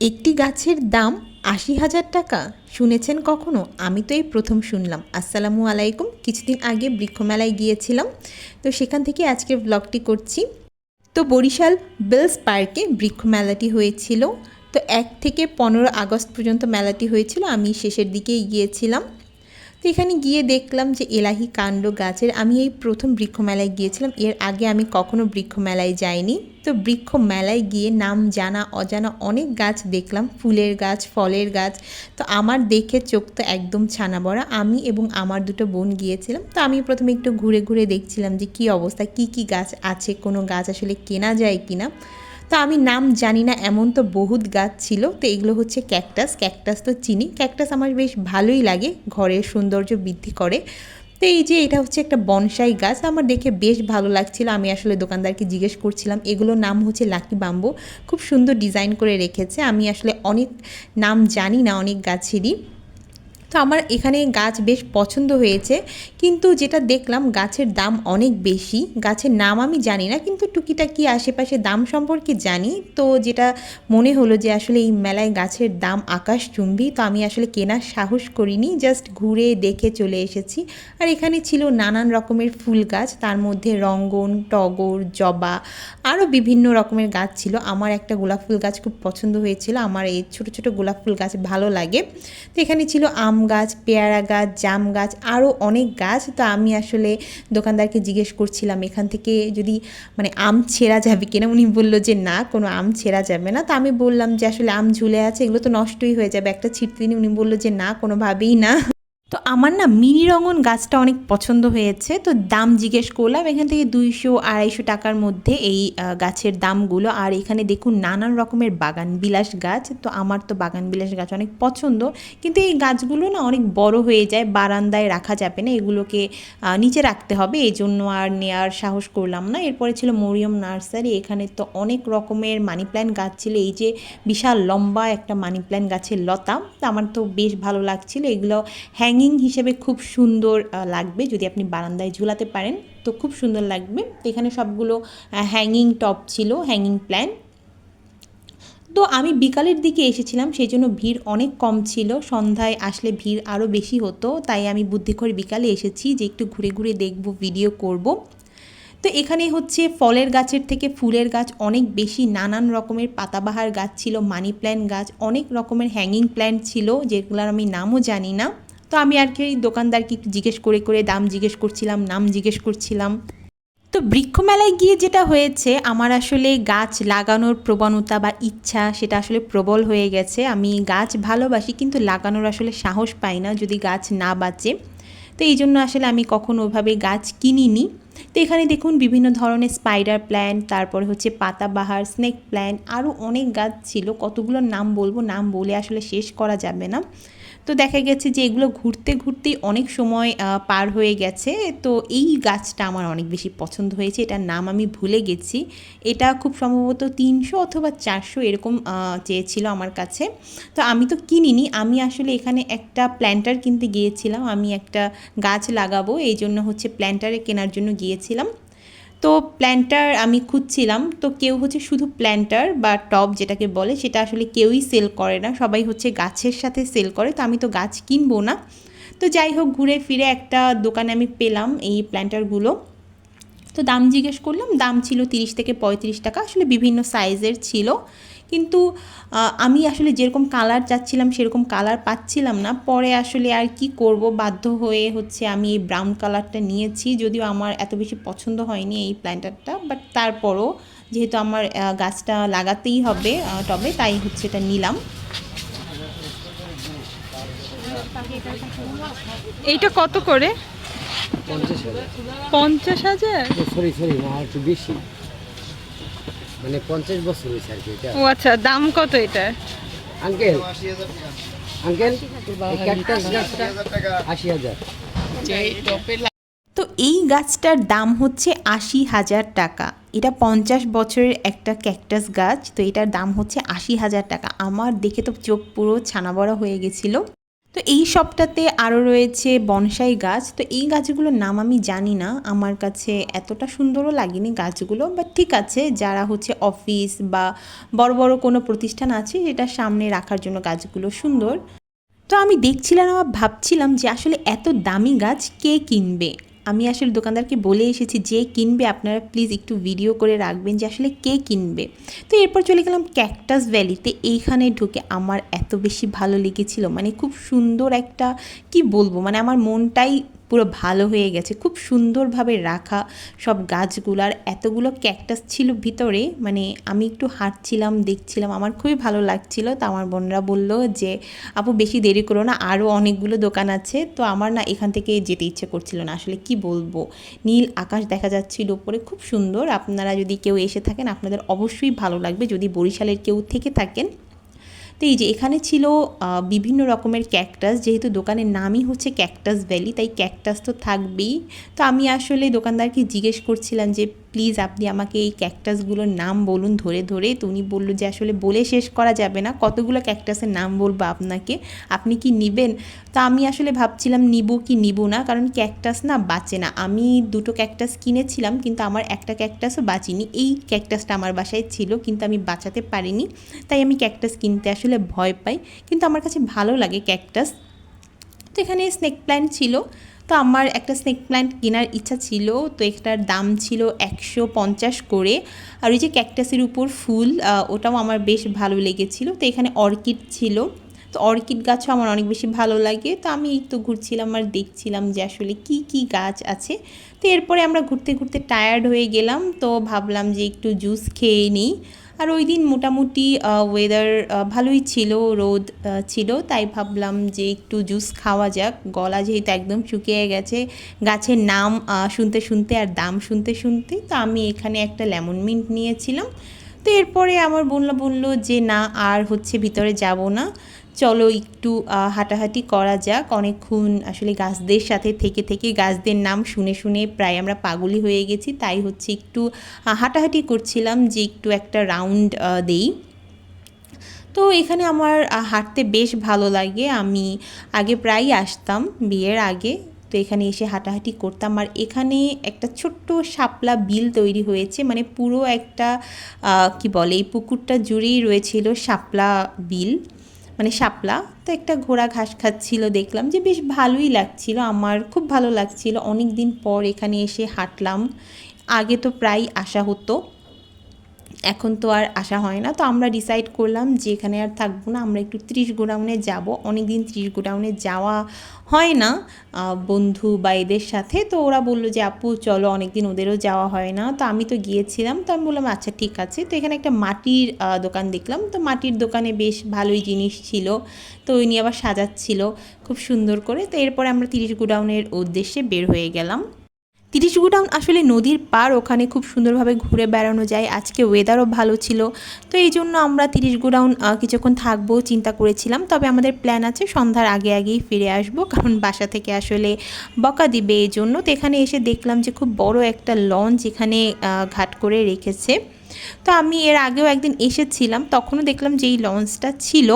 একটি গাছের দাম আশি হাজার টাকা। শুনেছেন কখনো? আমি তো এই প্রথম শুনলাম। আসসালামু আলাইকুম। কিছুদিন আগে বৃক্ষমেলায় গিয়েছিলাম। তো সেখান থেকে আজকের ব্লগটি করছি। তো বরিশাল বেলস পার্কে বৃক্ষমেলাটি হয়েছিল। তো এক থেকে পনেরো আগস্ট পর্যন্ত মেলাটি হয়েছিল। আমি শেষের দিকেই গিয়েছিলাম। তো এখানে গিয়ে দেখলাম যে এলাহি কাণ্ড গাছের, আমি এই প্রথম বৃক্ষ মেলায় গিয়েছিলাম। এর আগে আমি কখনো বৃক্ষ মেলায় যাইনি। তো বৃক্ষ মেলায় গিয়ে নাম জানা, অজানা অনেক গাছ দেখলাম। ফুলের গাছ, ফলের গাছ। তো আমার দেখে চোখ তো একদম ছানা বড়া আমি এবং আমার দুটো বোন গিয়েছিলাম। তো আমি প্রথমে একটু ঘুরে ঘুরে দেখছিলাম যে কি অবস্থা, কি কি গাছ আছে, কোনো গাছ আসলে কেনা যায় কিনা। তো আমি নাম জানি না, এমন তো বহুত গাছ ছিল। তো এগুলো হচ্ছে ক্যাকটাস। ক্যাকটাস তো চিনি। ক্যাকটাস আমার বেশ ভালোই লাগে, ঘরের সৌন্দর্য বৃদ্ধি করে। তো এই যে এটা হচ্ছে একটা বনসাই গাছ, আমার দেখে বেশ ভালো লাগছিল। আমি আসলে দোকানদারকে জিজ্ঞেস করছিলাম, এগুলোর নাম হচ্ছে লাকি বাম্বু? খুব সুন্দর ডিজাইন করে রেখেছে। আমি আসলে অনেক নাম জানি না অনেক গাছেরই। তো আমার এখানে গাছ বেশ পছন্দ হয়েছে। কিন্তু যেটা দেখলাম গাছের দাম অনেক বেশি। গাছের নাম আমি জানি না, কিন্তু টুকিটাকি আশেপাশে দাম সম্পর্কে জানি। তো যেটা মনে হলো যে আসলে এই মেলায় গাছের দাম আকাশচুম্বী, তো আমি আসলে কেনার সাহস করিনি জাস্ট ঘুরে দেখে চলে এসেছি। আর এখানে ছিল নানান রকমের ফুল গাছ, তার মধ্যে রঙ্গন, টগর, জবা, আরও বিভিন্ন রকমের গাছ ছিল। আমার একটা গোলাপ ফুল গাছ খুব পছন্দ হয়েছিল, আমার এই ছোটো ছোটো গোলাপ ফুল গাছ ভালো লাগে। তো এখানে ছিল আম গাছ পেয়ারা গাছ, জাম গাছ আরও অনেক গাছ। তো আমি আসলে দোকানদারকে জিজ্ঞেস করছিলাম, এখান থেকে যদি মানে আম ছেঁড়া যাবে কিনা? উনি বলল যে, না, কোনো আম ছেঁড়া যাবে না। তো আমি বললাম যে, আসলে আম ঝুলে আছে, এগুলো তো নষ্টই হয়ে যাবে। একটা ছিটতে উনি বলল যে, না, কোনোভাবেই না। তো আমার না মিনি রঙন গাছটা অনেক পছন্দ হয়েছে। তো দাম জিজ্ঞেস করলাম, এখান থেকে দুইশো আড়াইশো টাকার মধ্যে এই গাছের দামগুলো। আর এখানে দেখুন নানান রকমের বাগান বিলাস গাছ। তো আমার তো বাগান বিলাস গাছ অনেক পছন্দ। কিন্তু এই গাছগুলো না অনেক বড় হয়ে যায়, বারান্দায় রাখা যাবে না। এগুলোকে নিচে রাখতে হবে। এই জন্য আর নেওয়ার সাহস করলাম না। এরপরে ছিল মরিয়ম নার্সারি। এখানে তো অনেক রকমের মানি প্ল্যান্ট গাছ ছিল। এই যে বিশাল লম্বা একটা মানি প্ল্যান্ট গাছের লতা, তো আমার তো বেশ ভালো লাগছিল। এগুলো হ্যাঙ্গিং হিসেবে খুব সুন্দর লাগবে। যদি আপনি বারান্দায় ঝুলাতে পারেন, তো খুব সুন্দর লাগবে। এখানে সবগুলো হ্যাঙ্গিং টপ ছিল হ্যাঙ্গিং প্ল্যান্ট তো আমি বিকালের দিকে এসেছিলাম সেই জন্য ভিড় অনেক কম ছিল। সন্ধ্যায় আসলে ভিড় আরও বেশি হতো, তাই আমি বুদ্ধি করে বিকালে এসেছি যে একটু ঘুরে ঘুরে দেখব ভিডিও করব। তো এখানে হচ্ছে ফলের গাছের থেকে ফুলের গাছ, অনেক বেশি নানান রকমের পাতাবাহার গাছ ছিল, মানি প্ল্যান্ট গাছ, অনেক রকমের হ্যাঙ্গিং প্ল্যান্ট ছিল, যেগুলোর আমি নামও জানি না। তো আমি আর কি দোকানদারকে জিজ্ঞেস করে করে দাম জিজ্ঞেস করছিলাম, নাম জিজ্ঞেস করছিলাম। তো বৃক্ষমেলায় গিয়ে যেটা হয়েছে, আমার আসলে গাছ লাগানোর প্রবণতা বা ইচ্ছা সেটা আসলে প্রবল হয়ে গেছে। আমি গাছ ভালোবাসি কিন্তু লাগানোর আসলে সাহস পাই না যদি গাছ না বাঁচে। তো এই জন্য আসলে আমি কখনো ওভাবে গাছ কিনিনি। তো এখানে দেখুন বিভিন্ন ধরনের স্পাইডার প্ল্যান্ট তারপরে হচ্ছে পাতাবাহার স্নেক প্ল্যান্ট আরও অনেক গাছ ছিল। কতগুলোর নাম বলব, নাম বলে আসলে শেষ করা যাবে না। তো দেখা গেছে যে এগুলো ঘুরতে ঘুরতেই অনেক সময় পার হয়ে গেছে। তো এই গাছটা আমার অনেক বেশি পছন্দ হয়েছে। এটার নাম আমি ভুলে গেছি। এটা খুব সম্ভবত তিনশো অথবা চারশো এরকম চেয়েছিল আমার কাছে। তো আমি তো কিনিনি। আমি আসলে এখানে একটা প্ল্যান্টার কিনতে গিয়েছিলাম। আমি একটা গাছ লাগাবো, এই জন্য হচ্ছে প্ল্যান্টারে কেনার জন্য গিয়েছিলাম। তো প্ল্যান্টার আমি খুঁজছিলাম, তো কেউ হচ্ছে শুধু প্ল্যান্টার বা টব যেটাকে বলে, সেটা আসলে কেউই সেল করে না। সবাই হচ্ছে গাছের সাথে সেল করে, তো আমি তো গাছ কিনবো না। তো যাই হোক, ঘুরে ফিরে একটা দোকানে আমি পেলাম এই প্ল্যান্টারগুলো তো দাম জিজ্ঞেস করলাম, দাম ছিল তিরিশ থেকে পঁয়ত্রিশ টাকা, আসলে বিভিন্ন সাইজের ছিল। কিন্তু আমি আসলে যেরকম কালার চাচ্ছিলাম সেরকম কালার পাচ্ছিলাম না। পরে আসলে আর কি করব? বাধ্য হয়ে হচ্ছে আমি এই ব্রাউন কালারটা নিয়েছি। যদিও আমার এত বেশি পছন্দ হয়নি এই প্ল্যান্টারটা বাট তারপরও যেহেতু আমার গাছটা লাগাতেই হবে টবে তাই হচ্ছে এটা নিলাম। এইটা কত করে? পঞ্চাশ হাজার। পঞ্চাশ হাজার? সরি সরি একটু বেশি। মানে পঞ্চাশ বছর হয়েছে আর কি এটা। ও আচ্ছা দাম কত এটা? আঙ্কেল আঙ্কেল এই ক্যাকটাস গাছটা আশি হাজার তো এই গাছটার দাম হচ্ছে আশি হাজার টাকা। এটা পঞ্চাশ বছরের একটা ক্যাকটাস গাছ তো এটার দাম হচ্ছে আশি হাজার টাকা। আমার দেখে তো চোখ পুরো ছানা বড়া হয়ে গেছিল। তো এই সবটাতে আরও রয়েছে বনসাই গাছ। তো এই গাছগুলোর নাম আমি জানি না। আমার কাছে এতটা সুন্দরও লাগেনি গাছগুলো বাট ঠিক আছে, যারা হচ্ছে অফিস বা বড় বড় কোনো প্রতিষ্ঠান আছে সেটা সামনে রাখার জন্য গাছগুলো সুন্দর। তো আমি দেখছিলাম আর ভাবছিলাম যে আসলে এত দামি গাছ কে কিনবে? আমি আসলে দোকানদারকে বলে এসেছি, যে কিনবে আপনারা প্লিজ একটু ভিডিও করে রাখবেন যে আসলে কে কিনবে। তো এরপর চলে গেলাম ক্যাকটাস ভ্যালিতে এইখানে ঢুকে আমার এত বেশি ভালো লেগেছিল। মানে খুব সুন্দর একটা, কি বলব? মানে আমার মনটাই পুরো ভালো হয়ে গেছে। খুব সুন্দরভাবে রাখা সব গাছগুলার এতগুলো ক্যাকটাস ছিল ভিতরে মানে আমি একটু হাঁটছিলাম, দেখছিলাম, আমার খুবই ভালো লাগছিল। তো আমার বোনরা বলল যে, আপু, বেশি দেরি করো না আরও অনেকগুলো দোকান আছে। তো আমার না এখান থেকে যেতে ইচ্ছে করছিল না। আসলে কি বলব? নীল আকাশ দেখা যাচ্ছিল উপরে, খুব সুন্দর। আপনারা যদি কেউ এসে থাকেন, আপনাদের অবশ্যই ভালো লাগবে। যদি বরিশালের কেউ থেকে থাকেন তো এই যে এখানে ছিল বিভিন্ন রকমের ক্যাকটাস যেহেতু দোকানের নামই হচ্ছে ক্যাকটাস ভ্যালি তাই ক্যাকটাস তো থাকবেই। তো আমি আসলে দোকানদারকে জিজ্ঞেস করছিলাম যে প্লিজ আপনি আমাকে এই ক্যাকটাসগুলোর নাম বলুন, ধরে ধরে তো উনি বলল যে আসলে বলে শেষ করা যাবে না। কতগুলো ক্যাকটাসের নাম বলব আপনাকে? আপনি কি নিবেন? তা আমি আসলে ভাবছিলাম নিব কি নিব না, কারণ ক্যাকটাস না বাঁচে না। আমি দুটো ক্যাকটাস কিনেছিলাম, কিন্তু আমার একটা ক্যাকটাসও বাঁচিনি। এই ক্যাকটাসটা আমার বাসায় ছিল, কিন্তু আমি বাঁচাতে পারিনি। তাই আমি ক্যাকটাস কিনতে আসলে ভয় পাই। কিন্তু আমার কাছে ভালো লাগে ক্যাকটাস। তো এখানে স্নেক প্ল্যান্ট ছিল। তো আমার একটা স্নেক প্ল্যান্ট কেনার ইচ্ছা ছিল, তো এটার দাম ছিল একশো পঞ্চাশ করে। আর ওই যে ক্যাকটাসের উপর ফুল ওটাও আমার বেশ ভালো লেগেছিল। তো এখানে অর্কিড ছিল। তো অর্কিড গাছও আমার অনেক বেশি ভালো লাগে। তো আমি এই তো ঘুরছিলাম আর দেখছিলাম যে আসলে কি কি গাছ আছে। তো এরপরে আমরা ঘুরতে ঘুরতে টায়ার্ড হয়ে গেলাম। তো ভাবলাম যে একটু জুস খেয়ে নিই। আর ওই দিন মোটামুটি ওয়েদার ভালোই ছিল, রোদ ছিল, তাই ভাবলাম যে একটু জুস খাওয়া যাক। গলা যেহেতু একদম শুকিয়ে গেছে, গাছের নাম শুনতে শুনতে আর দাম শুনতে শুনতে তো আমি এখানে একটা লেমন মিন্ট নিয়েছিলাম। তো এরপরে আমার বলল বলল যে, না, আর হচ্ছে ভিতরে যাব না। চলো একটু হাঁটাহাঁটি করা যাক। অনেকক্ষণ আসলে গাছদের সাথে থেকে থেকে গাছদের নাম শুনে শুনে প্রায় আমরা পাগলি হয়ে গেছি। তাই হচ্ছে একটু হাঁটাহাঁটি করছিলাম যে একটু একটা রাউন্ড দেই। তো এখানে আমার হাঁটতে বেশ ভালো লাগে। আমি আগে প্রায়ই আসতাম বিয়ের আগে। তো এখানে এসে হাঁটাহাঁটি করতাম। আর এখানে একটা ছোট্ট শাপলা বিল তৈরি হয়েছে। মানে পুরো একটা কি বলে, এই পুকুরটা জুড়েই রয়েছিল শাপলা বিল। মানে শাপলা। তো একটা ঘোড়া ঘাস খাচ্ছিল, দেখলাম যে বেশ ভালোই লাগছিল, আমার খুব ভালো লাগছিল। অনেক দিন পর এখানে এসে হাঁটলাম। আগে তো প্রায় আসা হতো। এখন তো আর আসা হয় না। তো আমরা ডিসাইড করলাম যে এখানে আর থাকব না। আমরা একটু ত্রিশ গোডাউনে যাব। অনেক দিন ত্রিশ গোডাউনে যাওয়া হয় না বন্ধু বা এদের সাথে। তো ওরা বলল যে, আপু, চলো অনেক দিন ওদেরও যাওয়া হয় না। তো আমি তো গিয়েছিলাম। তো আমি বললাম আচ্ছা ঠিক আছে। তো এখানে একটা মাটির দোকান দেখলাম। তো মাটির দোকানে বেশ ভালোই জিনিস ছিল। তো ওই নিয়ে আবার সাজাচ্ছিল খুব সুন্দর করে। তো এরপরে আমরা তিরিশ গোডাউনের উদ্দেশ্যে বের হয়ে গেলাম। তিরিশ গোডাউন আসলে নদীর পার ওখানে খুব সুন্দরভাবে ঘুরে বেড়ানো যায়। আজকে ওয়েদারও ভালো ছিল। তো এই জন্য আমরা তিরিশ গোডাউন কিছুক্ষণ থাকব চিন্তা করেছিলাম। তবে আমাদের প্ল্যান আছে সন্ধ্যার আগে আগেই ফিরে আসব, কারণ বাসা থেকে আসলে বকা দিবে এই জন্য। তো এখানে এসে দেখলাম যে খুব বড় একটা লঞ্চ এখানে ঘাট করে রেখেছে। তো আমি এর আগেও একদিন এসেছিলাম, তখনও দেখলাম যে এই লঞ্চটা ছিল।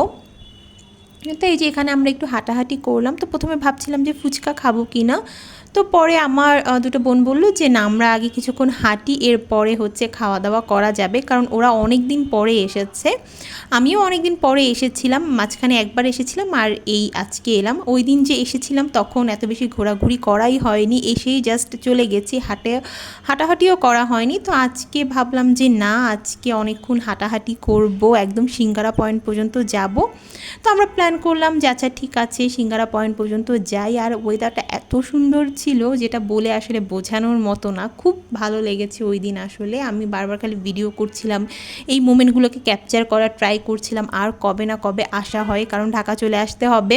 তো এই যে এখানে আমরা একটু হাঁটাহাঁটি করলাম। তো প্রথমে ভাবছিলাম যে ফুচকা খাব কি না তো পরে আমার দুটো বোন বলল যে, না, আমরা আগে কিছুক্ষণ হাঁটি, এরপরে হচ্ছে খাওয়া দাওয়া করা যাবে। কারণ ওরা অনেক দিন পরে এসেছে। আমিও অনেক দিন পরে এসেছিলাম, মাঝখানে একবার এসেছিলাম আর এই আজকে এলাম। ওই দিন যে এসেছিলাম তখন এত বেশি ঘোরাঘুরি করাই হয়নি, এসেই জাস্ট চলে গেছি। হাটে, হাঁটাহাঁটিও করা হয়নি। তো আজকে ভাবলাম যে, না, আজকে অনেকক্ষণ হাঁটাহাঁটি করব, একদম সিঙ্গারা পয়েন্ট পর্যন্ত যাব। তো আমরা প্ল্যান করলাম যে আচ্ছা ঠিক আছে, সিঙ্গারা পয়েন্ট পর্যন্ত যাই। আর ওয়েদারটা এত সুন্দর ছিল যেটা বলে আসলে বোঝানোর মতো না। খুব ভালো লেগেছে ওই দিন আসলে। আমি বারবার খালি ভিডিও করছিলাম। এই মোমেন্টগুলোকে ক্যাপচার করার ট্রাই করছিলাম। আর কবে না কবে আসা হয়, কারণ ঢাকা চলে আসতে হবে।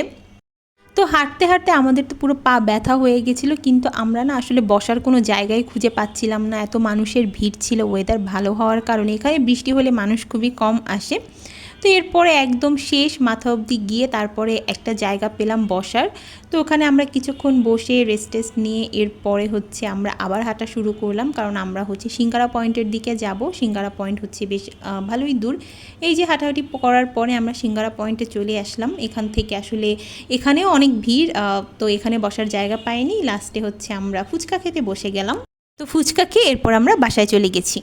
তো হাঁটতে হাঁটতে আমাদের তো পুরো পা ব্যথা হয়ে গেছিল, কিন্তু আমরা না আসলে বসার কোনো জায়গায় খুঁজে পাচ্ছিলাম না। এত মানুষের ভিড় ছিল ওয়েদার ভালো হওয়ার কারণে। এখানে বৃষ্টি হলে মানুষ খুবই কম আসে। তো এরপরে একদম শেষ মাথা অবধি গিয়ে তারপরে একটা জায়গা পেলাম বসার। তো ওখানে আমরা কিছুক্ষণ বসে রেস্ট টেস্ট নিয়ে এরপরে হচ্ছে আমরা আবার হাঁটা শুরু করলাম। কারণ আমরা হচ্ছে সিঙ্গারা পয়েন্টের দিকে যাব। সিঙ্গারা পয়েন্ট হচ্ছে বেশ ভালোই দূর। এই যে হাঁটাহাঁটি করার পরে আমরা সিঙ্গারা পয়েন্টে চলে আসলাম। এখান থেকে আসলে এখানেও অনেক ভিড় তো এখানে বসার জায়গা পাইনি। লাস্টে হচ্ছে আমরা ফুচকা খেতে বসে গেলাম। তো ফুচকা খেয়ে এরপর আমরা বাসায় চলে গেছি।